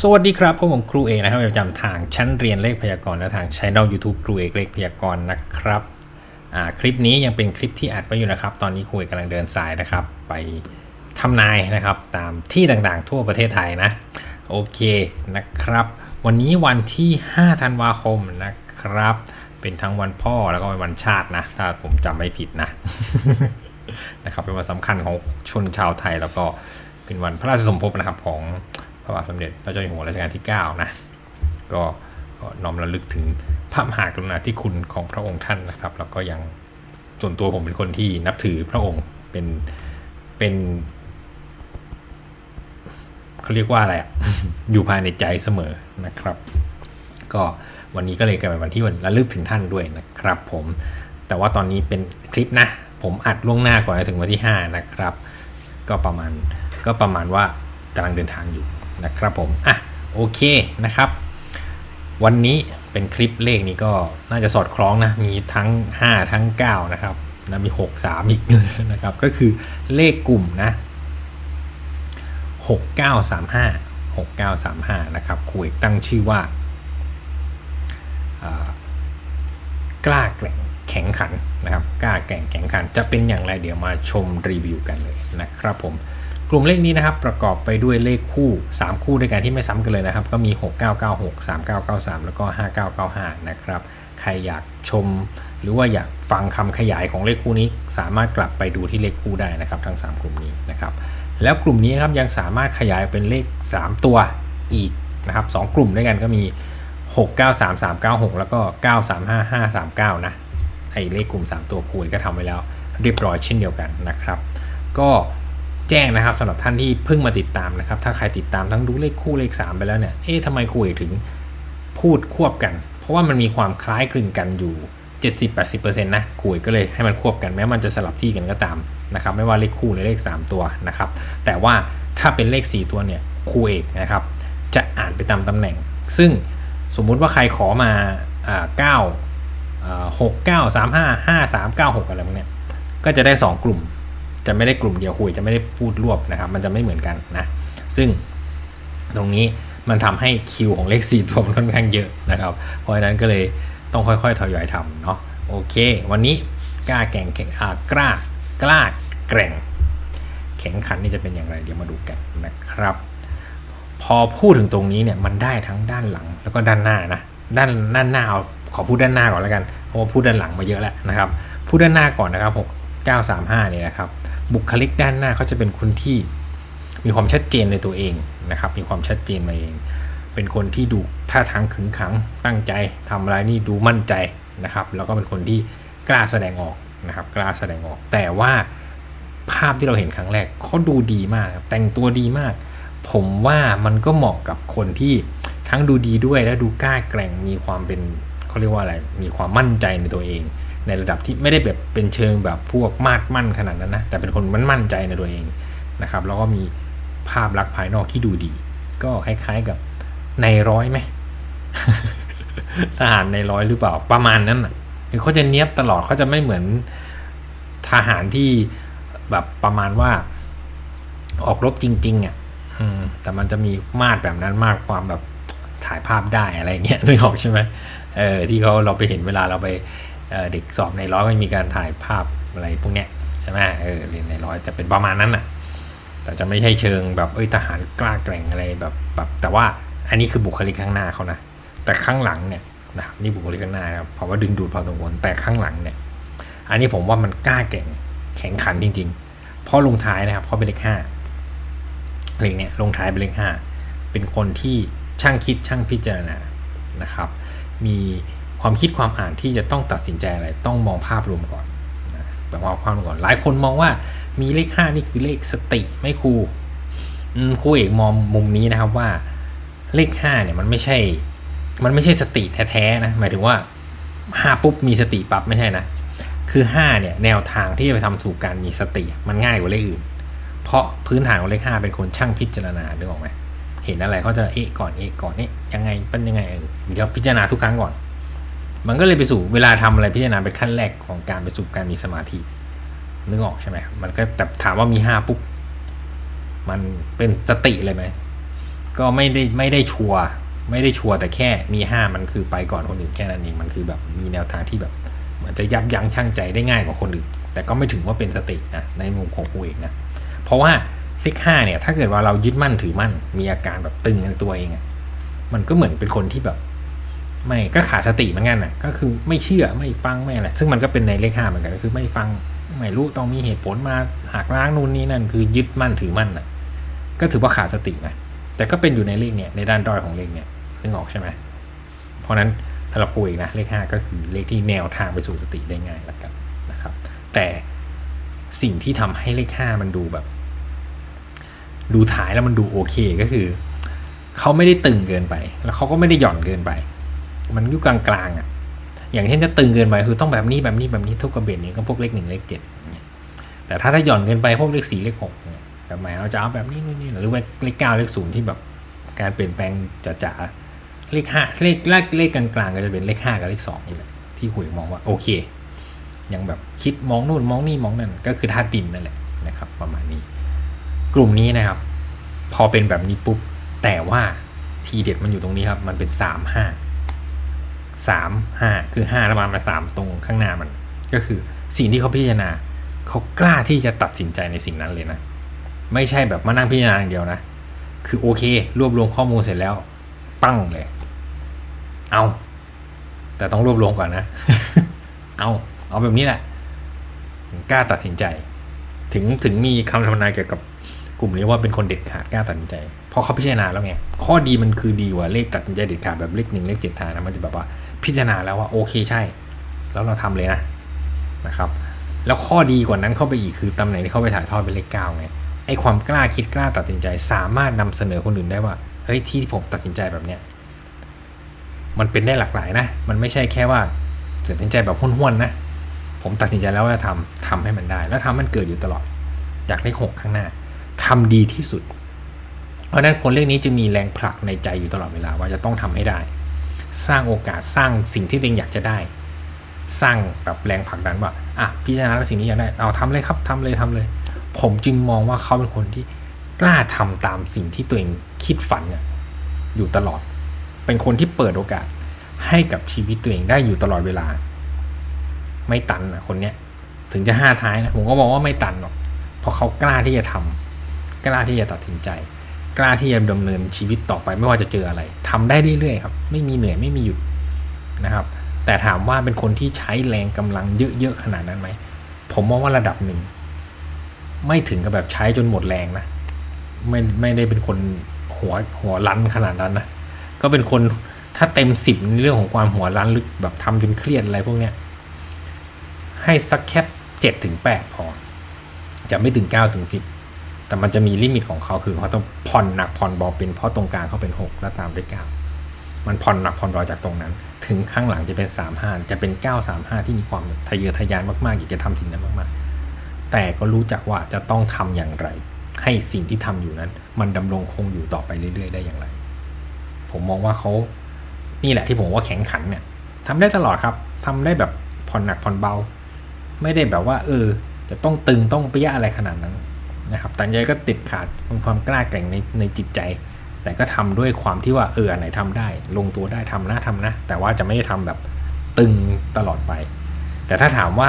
สวัสดีครับผมครูเอกนะครับประจำทางชั้นเรียนเลขพยากรณ์และทางช่อง YouTube ครูเอกเลขพยากรณ์นะครับคลิปนี้ยังเป็นคลิปที่อัดไว้อยู่นะครับ ตอนนี้ครูเอกกำลังเดินสายนะครับ ไปทำนายนะครับ ตามที่ต่างๆ ทั่วประเทศไทยนะ โอเคนะครับ วันนี้วันที่ 5 ธันวาคมนะครับ เป็นทั้งวันพ่อแล้วก็เป็นวันชาตินะ ถ้าผมจำไม่ผิดนะนะครับเป็นวันสำคัญของชนชาวไทยแล้วก็เป็นวันพระราชสมภพนะครับของ พระบาทสมเด็จพระเจ้าอยู่หัวรัชกาลที่ 9 นะ ก็ก็น้อมระลึกถึงพระมหากรุณาธิคุณของพระองค์ท่านนะครับ แล้วก็ยังส่วนตัวผมเป็นคนที่นับถือพระองค์เป็นเป็นเขาเรียกว่าอะไรอะอยู่ภายในใจเสมอนะครับ ก็วันนี้ก็เลยกลายเป็นวันที่วันระลึกถึงท่านด้วยนะครับผมแต่ว่าตอนนี้เป็นคลิปนะ ผมอัดล่วงหน้าก่อนจะถึงวันที่ 5 นะครับ ก็ประมาณก็ประมาณว่ากำลังเดินทางอยู่ นะครับผม อะ โอเคนะครับ วันนี้เป็นคลิปเลขนี้ก็น่าจะสอดคล้องนะ มีทั้ง 5 ทั้ง 9 นะครับแล้วมี 6 3 อีกนะครับ ก็คือเลขกลุ่มนะ 6935 6935 นะครับครูเอกตั้งชื่อว่า กล้าแกร่งแข็งขันนะครับ กล้าแกร่งแข็งขัน จะเป็นอย่างไรเดี๋ยวมาชมรีวิวกันเลยนะครับผม กลุ่มเลขนี้นะครับประกอบไปด้วยเลขคู่ 3 คู่ด้วยกันที่ไม่ซ้ำกันเลยนะครับ ก็มี 6996 3993 แล้วก็ 5995 นะครับ ใครอยากชม หรือว่าอยากฟังคำขยายของเลขคู่นี้ สามารถกลับไปดูที่เลขคู่ได้นะครับ ทั้ง 3 กลุ่มนี้นะครับ แล้วกลุ่มนี้ครับยังสามารถขยายเป็นเลข 3 ตัวอีกนะครับ2กลุ่มด้วยกันก็มี 693396 แล้วก็ 935539 นะไอ้เลขกลุ่ม 3 ตัวคูณก็ทำไว้แล้วเรียบร้อยเช่นเดียวกันนะครับ ก็ แจ้งนะครับสำหรับท่านที่เพิ่งมาติดตามนะครับ ถ้าใครติดตามทั้งดูเลขคู่เลข 3 ไปแล้วเนี่ยเอ๊ะทำไมครูเอกถึงพูดควบกัน เพราะว่ามันมีความคล้ายคลึงกันอยู่ 70-80%นะครูเอกก็เลยให้มันควบกันแม้มันจะสลับที่กันก็ตามนะครับไม่ว่าเลขคู่หรือเลข 3 ตัวนะครับ แต่ว่าถ้าเป็นเลข 4 ตัวเนี่ยครูเอกนะครับ จะอ่านไปตามตำแหน่ง ซึ่งสมมุติว่าใครขอมาเอ่า9หกเก้าสามห้าห้าสามเก้าหกอะไรพวกเนี้ยก็จะได้ 2 กลุ่ม จะไม่ได้กลุ่มเดียวคุยจะไม่ได้พูดรวบนะครับ มันจะไม่เหมือนกันนะ ซึ่งตรงนี้มันทำให้คิวของเลข4ตัวมันค่อนข้างเยอะนะครับ เพราะฉะนั้นก็เลยต้องค่อยๆทยอยทำเนาะโอเค วันนี้กล้าแก่งแข็งอ่ากล้ากล้าแกร่ง แข็งขันนี่จะเป็นอย่างไรเดี๋ยวมาดูกันนะครับ พอพูดถึงตรงนี้เนี่ยมันได้ทั้งด้านหลังแล้วก็ด้านหน้านะด้านด้านหน้าเอาขอพูดด้านหน้าก่อนแล้วกันเพราะว่าพูดด้านหลังมาเยอะแล้วนะครับพูดด้านหน้าก่อนนะครับ6 9 3 5เนี่ยนะครับ บุคลิกด้านหน้าเขาจะเป็นคนที่มีความชัดเจนในตัวเองนะครับ มีความชัดเจนมาเอง เป็นคนที่ดูท่าทางขึงขังตั้งใจทำอะไรนี่ดูมั่นใจนะครับ แล้วก็เป็นคนที่กล้าแสดงออกนะครับ กล้าแสดงออก แต่ว่าภาพที่เราเห็นครั้งแรกเขาดูดีมาก แต่งตัวดีมาก ผมว่ามันก็เหมาะกับคนที่ทั้งดูดีด้วยและดูกล้าแกร่งมีความเป็นเขาเรียกว่าอะไร มีความมั่นใจในตัวเอง ในระดับที่ไม่ได้แบบเป็นเชิงแบบพวกมาดมั่นขนาดนั้นนะ แต่เป็นคนมันมั่นใจในตัวเองนะครับ แล้วก็มีภาพลักษณ์ภายนอกที่ดูดี ก็คล้ายๆกับในร้อยไหมทหารในร้อยหรือเปล่าประมาณนั้นอะคือเขาจะเนี้ยบตลอดเขาจะไม่เหมือนทหารที่แบบประมาณว่า ออกรบจริง ๆอะแต่มันจะมีมาดแบบนั้นมากความแบบถ่ายภาพได้อะไรเงี้ยนึกออกใช่ไหมเออที่เขาเราไปเห็นเวลาเราไป เเด็กสอบในร้อยก็มีการถ่ายภาพอะไรพวกเนี้ยใช่ไหมเออเรียนในร้อยจะเป็นประมาณนั้นอะ แต่จะไม่ใช่เชิงแบบเอ้ยทหารกล้าแกร่งอะไรแบบแบบแต่ว่าอันนี้คือบุคลิกข้างหน้าเขานะแต่ข้างหลังเนี่ยนะครับนี่บุคลิกข้างหน้าครับเพราะว่าดึงดูดพอสมควรแต่ข้างหลังเนี่ยอันนี้ผมว่ามันกล้าแก่งแข็งขันจริงๆเพราะลงท้ายนะครับเพราะเป็นเลขห้าเลขเนี่ยลงท้ายเป็นเลขห้าเป็นคนที่ช่างคิดช่างพิจารณานะครับ มี ความคิดความอ่านที่จะต้องตัดสินใจอะไรต้องมองภาพรวมก่อนนะแบบมองภาพรวมก่อน หลายคนมองว่ามีเลขห้านี่คือเลขสติไม่ครูครูเอกมองมุมนี้นะครับว่าเลขห้าเนี่ยมันไม่ใช่ มันไม่ใช่สติแท้ๆนะหมายถึงว่าห้าปุ๊บมีสติปั๊บไม่ใช่นะคือ5เนี่ยแนวทางที่จะไปทำสู่การมีสติมันง่ายกว่าเลขอื่น เพราะพื้นฐานของเลข5เป็นคนช่างพิจารณานึกออกไหมเห็นอะไรเขาจะเอะก่อนเอะก่อนเอะยังไงเป็นยังไงเออเดี๋ยวพิจารณาทุกครั้งก่อน มันก็เลยไปสู่เวลาทำอะไรพิจารณาเป็นขั้นแรกของการไปสู่การมีสมาธินึกออกใช่ไหมมันก็แต่ถามว่ามี5ปุ๊บมันเป็นสติเลยไหมก็ไม่ได้ไม่ได้ชัวร์ไม่ได้ชัวร์แต่แค่มีห้ามันคือไปก่อนคนอื่นแค่นั้นเองมันคือแบบมีแนวทางที่แบบเหมือนจะยับยั้งชั่งใจได้ง่ายกว่าคนอื่น แต่ก็ไม่ถึงว่าเป็นสตินะในมุมของกูเองนะเพราะว่าเลขห้าเนี่ย ถ้าเกิดว่าเรายึดมั่นถือมั่น มีอาการแบบตึงในตัวเองมันก็เหมือนเป็นคนที่แบบ ไม่ก็ขาดสติเหมือนกันน่ะ ก็คือไม่เชื่อไม่ฟังไม่อะไรซึ่งมันก็เป็นในเลขห้าเหมือนกันก็คือไม่ฟังไม่รู้ต้องมีเหตุผลมาหักล้างนู่นนี่นั่น คือยึดมั่นถือมั่นน่ะ ก็ถือว่าขาดสตินะแต่ก็เป็นอยู่ในเลขเนี่ยในด้านด้อยของเลขเนี่ยนึกออกใช่ไหมเพราะนั้นสำหรับกูเองนะเลขห้าก็คือเลขที่แนวทางไปสู่สติได้ง่ายละกันนะครับ แต่สิ่งที่ทำให้เลขห้ามันดูแบบ ดูถ่ายแล้วมันดูโอเคก็คือเขาไม่ได้ตึงเกินไป แล้วเขาก็ไม่ได้หย่อนเกินไป มันอยู่กลางๆอะอย่างเช่นจะตึงเกินไปคือต้องแบบนี้แบบนี้แบบนี้ทุกกระเบียดนี้ก็พวกเลขหนึ่งเลขเจ็ดแต่ถ้าถ้าหย่อนเกินไปพวกเลขสี่เลขหกเนี่ยแบบหมายเราจะเอาแบบนี้นี่นี่หรือว่าเลขเก้าเลขศูนย์ที่แบบการเปลี่ยนแปลงจ๋าๆเลขห้าเลขเลขเลขกลางๆก็จะเป็นเลขห้ากับเลขสองนี่แหละที่คุยมองว่าโอเคยังแบบคิดมองนู่นมองนี่มองนั่นก็คือธาตุดินนั่นแหละนะครับ ประมาณนี้ กลุ่มนี้นะครับ พอเป็นแบบนี้ปุ๊บแต่ว่าทีเด็ดมันอยู่ตรงนี้ครับ มันเป็นสามห้า สามห้าคือห้าแล้วมันมาสามตรงข้างหน้ามัน ก็คือสิ่งที่เขาพิจารณาเขากล้าที่จะตัดสินใจในสิ่งนั้นเลยนะ ไม่ใช่แบบมานั่งพิจารณาอย่างเดียวนะ คือโอเค รวบรวมข้อมูลเสร็จแล้ว ปั้งเลย เอา แต่ต้องรวบรวมก่อนนะ เอาเอาแบบนี้แหละกล้าตัดสินใจ ถึงถึงมีคำทำนายเกี่ยวกับกลุ่มนี้ว่าเป็นคนเด็ดขาดกล้าตัดสินใจเพราะเขาพิจารณาแล้วไงข้อดีมันคือดีกว่าเลขตัดสินใจเด็ดขาดแบบเลขหนึ่งเลขเจ็ดทางนะมันจะแบบว่า พิจารณาแล้วว่าโอเคใช่ แล้วเราทำเลยนะนะครับ แล้วข้อดีกว่านั้นเข้าไปอีกคือตำแหน่งที่เข้าไปถ่ายทอดเป็นเลขเก้าไงไอ้ความกล้าคิดกล้าตัดสินใจ สามารถนำเสนอคนอื่นได้ว่าเฮ้ยที่ผมตัดสินใจแบบเนี้ยมันเป็นได้หลากหลายนะ มันไม่ใช่แค่ว่าตัดสินใจแบบห้วนๆนะ ผมตัดสินใจแล้วว่าจะทำทำให้มันได้ แล้วทำมันเกิดอยู่ตลอด อยากเลขหกข้างหน้าทำดีที่สุด เพราะนั้นคนเลขนี้จะมีแรงผลักในใจอยู่ตลอดเวลาว่าจะต้องทำให้ได้ สร้างโอกาสสร้างสิ่งที่ตัวเองอยากจะได้ สร้างแบบแรงผลักดันว่าอะพิจารณาสิ่งนี้อยากได้เอาทำเลยครับทำเลยทำเลย ผมจึงมองว่าเขาเป็นคนที่กล้าทำตามสิ่งที่ตัวเองคิดฝันอยู่ตลอด เป็นคนที่เปิดโอกาสให้กับชีวิตตัวเองได้อยู่ตลอดเวลา ไม่ตันอะคนเนี้ยถึงจะห้าท้ายนะผมก็มองว่าไม่ตันหรอกเพราะเขากล้าที่จะทำกล้าที่จะตัดสินใจ กล้าที่จะดำเนินชีวิตต่อไปไม่ว่าจะเจออะไรทำได้เรื่อยๆครับ ไม่มีเหนื่อยไม่มีหยุดนะครับ แต่ถามว่าเป็นคนที่ใช้แรงกำลังเยอะๆขนาดนั้นไหมผมมองว่าระดับหนึ่งไม่ถึงกับแบบใช้จนหมดแรงนะไม่ไม่ได้เป็นคนหัวหัวลันขนาดนั้นนะก็เป็นคนถ้าเต็มสิบในเรื่องของความหัวลันลึกแบบทำจนเครียดอะไรพวกเนี้ยให้สักแค่เจ็ดถึงแปดพอ จะไม่ถึงเก้าถึงสิบ แต่มันจะมีลิมิตของเขาคือเขาต้องผ่อนหนักผ่อนเบาเป็นเพราะตรงกลางเขาเป็นหกแล้วตามด้วยเก้ามันผ่อนหนักผ่อนเบาจากตรงนั้น ถึงข้างหลังจะเป็นสามห้าจะเป็นเก้าสามห้าที่มีความทะเยอทะยานมากๆอยากจะทำสิ่งนั้นมากๆ แต่ก็รู้จักว่าจะต้องทำอย่างไร ให้สิ่งที่ทำอยู่นั้น มันดำรงคงอยู่ต่อไปเรื่อย ๆ ได้อย่างไร ผมมองว่าเขานี่แหละที่ผมว่าแข็งขันเนี่ยทำได้ตลอดครับทำได้แบบผ่อนหนักผ่อนเบา ไม่ได้แบบว่า เออ จะต้องตึงต้องเปี้ยอะไรขนาดนั้น นะครับแต่ใจก็ติดขาดความกล้าแกร่งในในจิตใจ แต่ก็ทำด้วยความที่ว่าเอออันไหนทำได้ ลงตัวได้ทำนะทำนะ แต่ว่าจะไม่ได้ทำแบบตึงตลอดไป แต่ถ้าถามว่า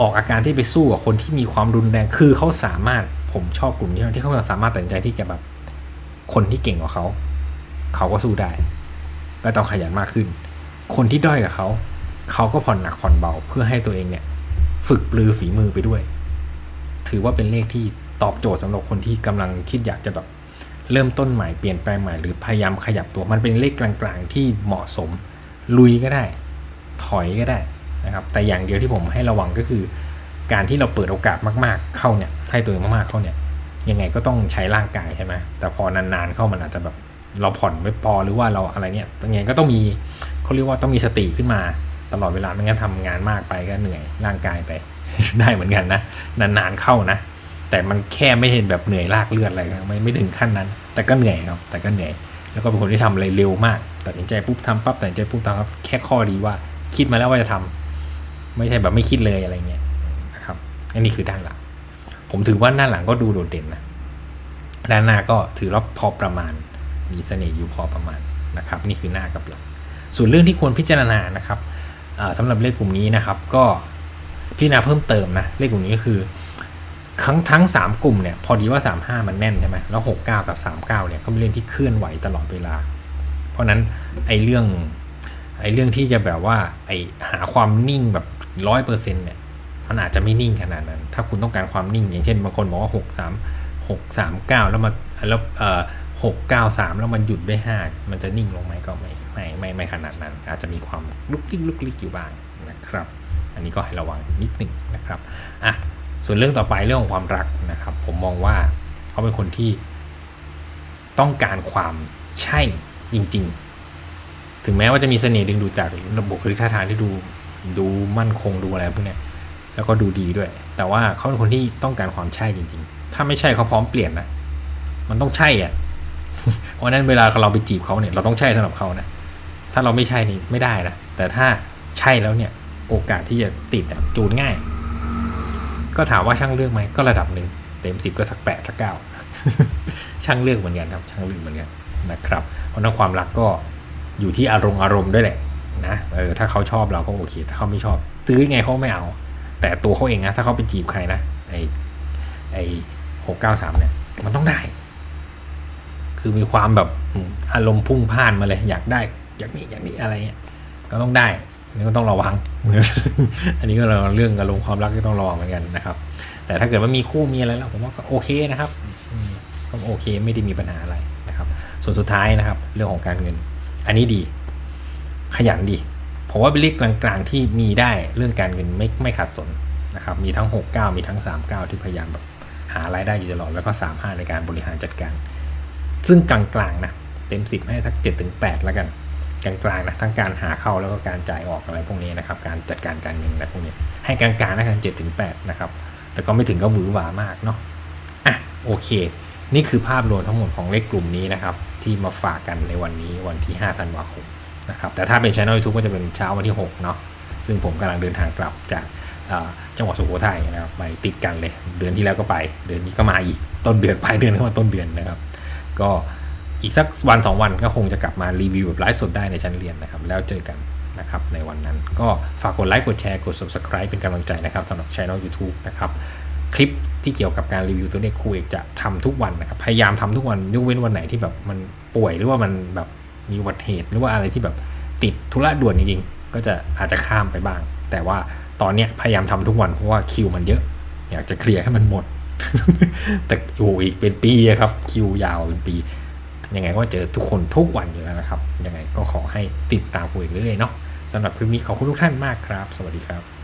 ออกอาการที่ไปสู้กับคนที่มีความรุนแรงคือเขาสามารถผมชอบกลุ่มนี้ที่เขาสามารถตัดใจที่จะแบบคนที่เก่งกว่าเขาเขาก็สู้ได้ ก็ต้องขยันมากขึ้น คนที่ด้อยกับเขาเขาก็ผ่อนหนักผ่อนเบาเพื่อให้ตัวเองเนี่ย ฝึกปลือฝีมือไปด้วย ถือว่าเป็นเลขที่ ตอบโจทย์สำหรับคนที่กำลังคิดอยากจะแบบเริ่มต้นใหม่เปลี่ยนแปลงใหม่หรือพยายามขยับตัวมันเป็นเลขกลางๆ ที่เหมาะสม ลุยก็ได้ ถอยก็ได้นะครับแต่อย่างเดียวที่ผมให้ระวังก็คือ การที่เราเปิดโอกาสมากๆเข้าเนี่ยให้ตัวเองมากๆเข้าเนี่ยยังไงก็ต้องใช้ร่างกายใช่ไหมแต่พอนานๆเข้ามันอาจจะแบบเราผ่อนไม่พอหรือว่าเราอะไรเนี่ยยังไงก็ต้องมีเขาเรียกว่าต้องมีสติขึ้นมาตลอดเวลาไม่งั้นทำงานมากไปก็เหนื่อยร่างกายไปได้เหมือนกันนะนานๆเข้านะ แต่มันแค่ไม่เห็นแบบเหนื่อยลากเลือดอะไรไม่ไม่ถึงขั้นนั้น แต่ก็เหนื่อยครับ แต่ก็เหนื่อย แล้วก็เป็นคนที่ทำอะไรเร็วมากตัดสินใจปุ๊บทำปั๊บตัดสินใจปุ๊บทำครับแค่ข้อดีว่า คิดมาแล้วว่าจะทำไม่ใช่แบบไม่คิดเลยอะไรเงี้ยนะครับอันนี้คือด้านหลัง ผมถือว่าด้านหลังก็ดูโดดเด่นนะด้านหน้าก็ถือว่าพอประมาณ มีเสน่ห์อยู่พอประมาณนะครับ นี่คือหน้ากับหลังส่วนเรื่องที่ควรพิจารณานะครับอ่าสำหรับเลขกลุ่มนี้นะครับ ก็พิจารณาเพิ่มเติมนะเลขกลุ่มนี้ก็คือ ทั้งทั้งสามกลุ่มเนี่ยพอดีว่า35มันแน่นใช่ไหมแล้ว69กับ39เก้าเนี่ยก็เป็นเรื่องที่เคลื่อนไหวตลอดเวลา เพราะนั้นไอ้เรื่องไอ้เรื่องที่จะแบบว่าไอ้หาความนิ่งแบบร้อยเปอร์เซ็นต์เนี่ยมันอาจจะไม่นิ่งขนาดนั้น ถ้าคุณต้องการความนิ่ง อย่างเช่นบางคนบอกว่า6 3 6 3 9แล้วมาแล้วเอ่อ6 9 3แล้วมันหยุดได้5มันจะนิ่งลงไหมก็ไม่ไม่ไม่ไม่ขนาดนั้น อาจจะมีความลุกลิกลุกลิกอยู่บ้างนะครับ อันนี้ก็ให้ระวังนิดหนึ่งนะครับอะ ส่วนเรื่องต่อไปเรื่องของความรักนะครับ ผมมองว่าเขาเป็นคนที่ต้องการความใช่จริง ๆ ถึงแม้ว่าจะมีเสน่ห์ดึงดูดจากระบบคลิกท่าทางที่ดูดูมั่นคงดูอะไรพวกเนี้ยแล้วก็ดูดีด้วย แต่ว่าเขาเป็นคนที่ต้องการความใช่จริง ๆ ถ้าไม่ใช่เขาพร้อมเปลี่ยนนะ มันต้องใช่อะ เพราะฉะนั้นเวลาเราไปจีบเขาเนี่ย เราต้องใช่สำหรับเขานะ ถ้าเราไม่ใช่นี่ไม่ได้นะ แต่ถ้าใช่แล้วเนี่ย โอกาสที่จะติดจูนง่าย ก็ถามว่าช่างเลือกไหมก็ระดับหนึ่งเต็มสิบก็สักแปดสักเก้าช่างเลือกเหมือนกันครับ ช่างเลือกเหมือนกันนะครับ เพราะนั้นความรักก็อยู่ที่อารมณ์อารมณ์ด้วยแหละนะเออถ้าเขาชอบเราก็โอเค ถ้าเขาไม่ชอบ ตื้อไงเขาไม่เอา แต่ตัวเขาเองนะถ้าเขาไปจีบใครนะไอไอหกเก้าสามเนี่ย มันต้องได้ คือมีความแบบอารมณ์พุ่งพ่านมาเลย อยากได้ อยากนี้อยากนี้อะไรเงี้ยก็ต้องได้ นี่ก็ต้องระวัง อันนี้ก็เราเรื่องอารมณ์ความรักก็ต้องระวังเหมือนกันนะครับ แต่ถ้าเกิดว่ามีคู่มีอะไรแล้วผมว่าก็โอเคนะครับก็โอเคไม่ได้มีปัญหาอะไรนะครับ ส่วนสุดท้ายนะครับ เรื่องของการเงิน อันนี้ดี ขยันดีผมว่าเป็นเลขกลางๆที่มีได้เรื่องการเงินไม่ไม่ขาดสนนะครับ มีทั้ง 6 9 มีทั้ง 3 9 ที่พยายามแบบหารายได้อยู่ตลอดแล้วก็ 3 5 ในการบริหารจัดการ ซึ่งกลางๆนะเต็ม 10 ให้สัก7ถึง8แล้วกัน กลางๆนะทั้งการหาเข้าแล้วก็การจ่ายออกอะไรพวกนี้นะครับ การจัดการการเงินอะไรพวกนี้ ให้กลางๆนะกัน7ถึง8นะครับ แต่ก็ไม่ถึงกับหวือหวามากเนาะอะโอเค นี่คือภาพรวมทั้งหมดของเลขกลุ่มนี้นะครับ ที่มาฝากกันในวันนี้วันที่5ธันวาคมนะครับ แต่ถ้าเป็นช่องยูทูบก็จะเป็นเช้าวันที่6เนาะซึ่งผมกำลังเดินทางกลับจากจังหวัดสุโขทัยนะครับไปติดกันเลย เดือนที่แล้วก็ไป เดือนนี้ก็มาอีกต้นเดือนปลายเดือนก็มาต้นเดือนนะครับ ก็ อีกสักวันสองวันก็คงจะกลับมารีวิวแบบไลฟ์สดได้ในชั้นเรียนนะครับ แล้วเจอกันนะครับในวันนั้นก็ฝากกดไลค์กดแชร์กด subscribe เป็นกำลังใจนะครับสำหรับช่อง YouTube นะครับคลิปที่เกี่ยวกับการรีวิวตัวเลขครูเอกจะทำทุกวันนะครับพยายามทำทุกวันยกเว้นวันไหนที่แบบมันป่วยหรือว่ามันแบบมีอุบัตเหตุหรือว่าอะไรที่แบบติดธุระด่วนจริงๆก็จะอาจจะข้ามไปบ้าง แต่ว่าตอนเนี้ยพยายามทำทุกวันเพราะว่าคิวมันเยอะ อยากจะเคลียร์ให้มันหมด แต่โอ้อีกเป็นปีครับคิวยาวเป็นปี ยังไงก็เจอทุกคนทุกวันอยู่แล้วนะครับ ยังไงก็ขอให้ติดตามครูเอกเรื่อยๆเนาะสำหรับคลิปนี้ขอบคุณทุกท่านมากครับ สวัสดีครับ